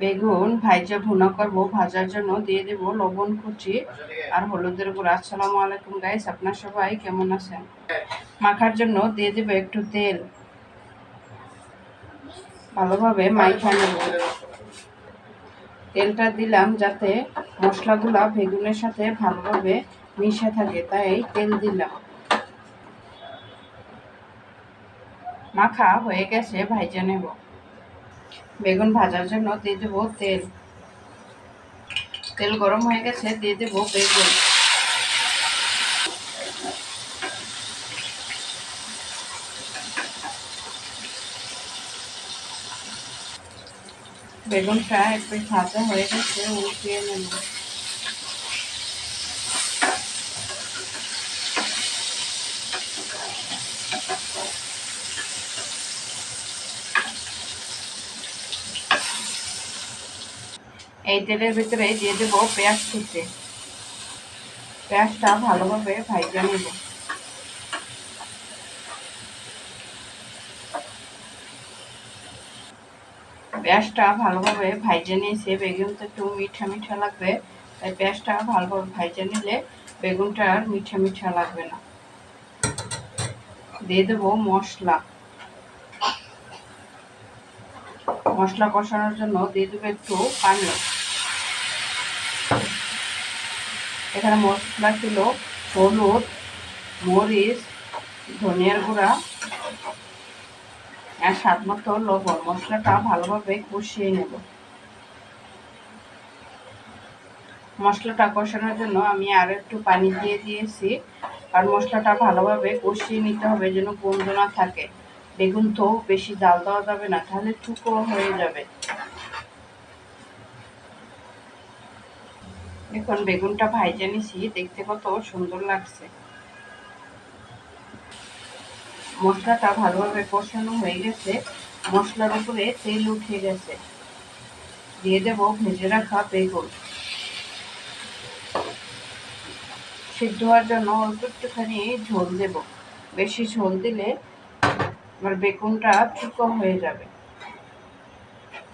বেগুন, ভাইজা ভুনা করব, ভাজার জন্য দিয়ে দেব লবণ, কুচি আর হলুদের গুঁড়ো। আসসালামু আলাইকুম গাইস আপনার সবাই কেমন আছেন? মাখার জন্য দিয়ে দেব একটু তেল। ভালোভাবে মাইখা নেব। তেলটা দিলাম যাতে মশলাগুলা বেগুনের সাথে ভালোভাবে মিশে থাকে, তাই তেল দিলাম। মাখা হয়ে গেছে, ভাইজা নেব। বেগুন ভাজার জন্য দিয়ে দেবো তেল। তেল গরম হয়ে গেছে, দিয়ে দেবো বেগুন। বেগুনটা একটু ভাজা হয়ে গেছে, উঠিয়ে নেব। এই তেলের ভিতরে দিয়ে দেব পেঁয়াজ কুচি। পেঁয়াজটা ভালোভাবে ভাইজা নেব। পেঁয়াজটা ভালোভাবে ভাইজে নিয়েছে বেগুন তো একটু মিঠা মিঠা লাগবে। তাই পেঁয়াজটা ভালোভাবে ভাইজে নিলে বেগুনটা আর মিঠা মিঠা লাগবে না। দিয়ে দেবো মশলা। মশলা কষানোর জন্য দিয়ে দেবো একটু পানি। এখানে মশলা ছিল হলুদ, মরিচ, ধনিয়ার গুঁড়া আর স্বাদ মতো লবণ। মশলাটা ভালোভাবে কষিয়ে নেব। মশলাটা কষানোর জন্য আমি আরও একটু পানি দিয়ে দিয়েছি। আর মশলাটা ভালোভাবে কষিয়ে নিতে হবে যেন গন্ধ না থাকে। বেগুন তো বেশি জাল দেওয়া যাবে না, তাহলে টুকো হয়ে যাবে। দেখুন বেগুনটা ভাইজে নিছি, দেখতে কত সুন্দর লাগছে। মশলাটা ভালোভাবে কষানো হয়ে গেছে, মশলার উপরে তেল উঠে গেছে। দিয়ে দেব ভেজে রাখা বেগুন। সিদ্ধ হওয়ার জন্য অল্প একটুখানি ঝোল দেব। বেশি ঝোল দিলে আমার বেগুনটা চুকো হয়ে যাবে।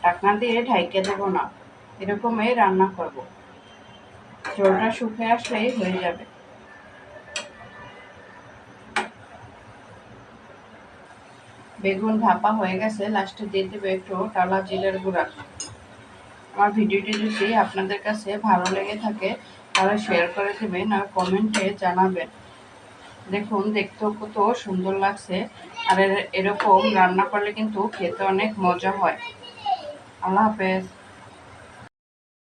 ঢাকনা দিয়ে ঢাইকে দেব না, এরকমই রান্না করব। ঝোলটা শুকিয়ে আসলেই হয়ে যাবে। বেগুন ভাপা হয়ে গেছে লাস্টে দিয়ে দেবে একটু টালা জিরের গুঁড়া। আমার ভিডিওটি যদি আপনাদের কাছে ভালো লেগে থাকে, তাহলে শেয়ার করে দেবেন আর কমেন্টে জানাবেন। দেখুন, দেখতেও কত সুন্দর লাগছে। আর এরকম রান্না করলে কিন্তু খেতে অনেক মজা হয়। আল্লাহ হাফেজ।